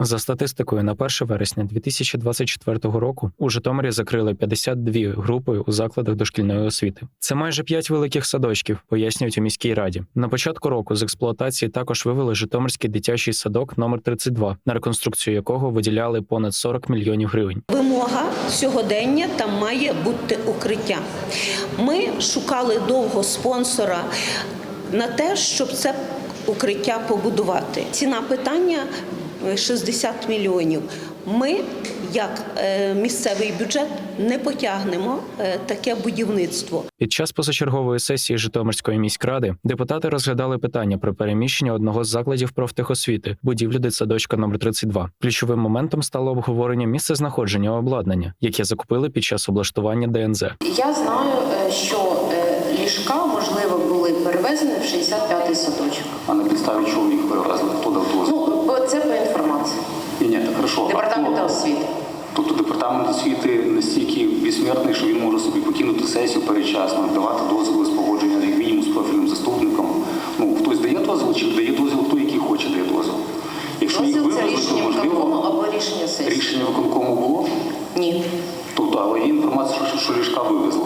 За статистикою, на 1 вересня 2024 року у Житомирі закрили 52 групи у закладах дошкільної освіти. Це майже 5 великих садочків, пояснюють у міській раді. На початку року з експлуатації також вивели Житомирський дитячий садок номер 32, на реконструкцію якого виділяли понад 40 мільйонів гривень. Вимога сьогодення там має бути укриття. Ми шукали довго спонсора на те, щоб це укриття побудувати. Ціна питання 60 мільйонів. Ми, як е, місцевий бюджет, не потягнемо е, таке будівництво. Під час позачергової сесії Житомирської міськради депутати розглядали питання про переміщення одного з закладів профтехосвіти, будівлі дитсадочка номер 32. Ключовим моментом стало обговорення місцезнаходження обладнання, яке закупили під час облаштування ДНЗ. Я знаю, е, що ліжка, можливо, були перевезені в 65-й садочок. А на підставі чого їх перевезли? Хто дав дозвіл? Ну, бо це по інформації. Ні, ні, так хорошо. А Департамент хто? освіти. Тобто світи настільки безсмертний, що він може собі покинути сесію передчасно, давати дозволи з погодження як мінімум з профільним заступником. Ну, хтось дає дозвіл, чи дає дозвіл, хто який хоче дає дозвіл. Якщо їх Дозвіл це вивезли, то можливо або рішення сесії. рішення виконкому було. Ні. Тобто, але є інформація, що, що ліжка вивезли.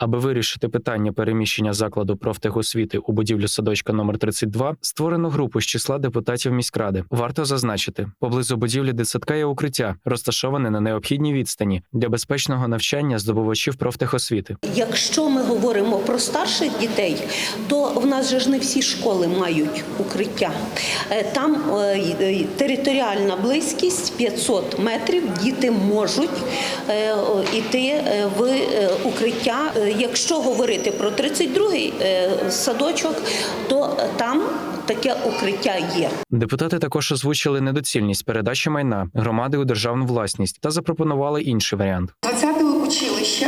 Аби вирішити питання переміщення закладу профтехосвіти у будівлю садочка номер 32, створено групу з числа депутатів міськради. Варто зазначити, поблизу будівлі дитсадка є укриття, розташоване на необхідній відстані для безпечного навчання здобувачів профтехосвіти. Якщо ми говоримо про старших дітей, то в нас же ж не всі школи мають укриття. Е, Там е, територіальна близькість 500 метрів. Діти можуть е, іти в укриття. Якщо говорити про 32-й е, садочок, то там таке укриття є. Депутати також озвучили недоцільність передачі майна громади у державну власність та запропонували інший варіант. 20 училище,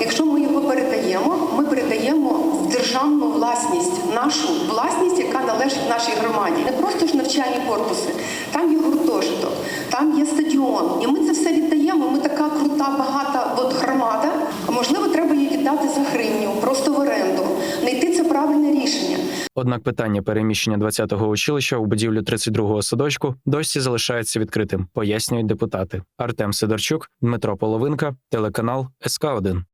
якщо ми його передаємо, ми передаємо в державну власність, нашу власність, яка належить нашій громаді. Не просто ж навчальні корпуси, там є гуртожиток, там є стадіон. І ми це все віддаємо. Ми така крута, багата от громада. А можливо, треба її віддати за гривню, просто в оренду. Знайти це правильне рішення. Однак питання переміщення 20-го училища у будівлю 32-го садочку досі залишається відкритим, пояснюють депутати. Артем Сидорчук, Дмитро Половинка, телеканал СК 1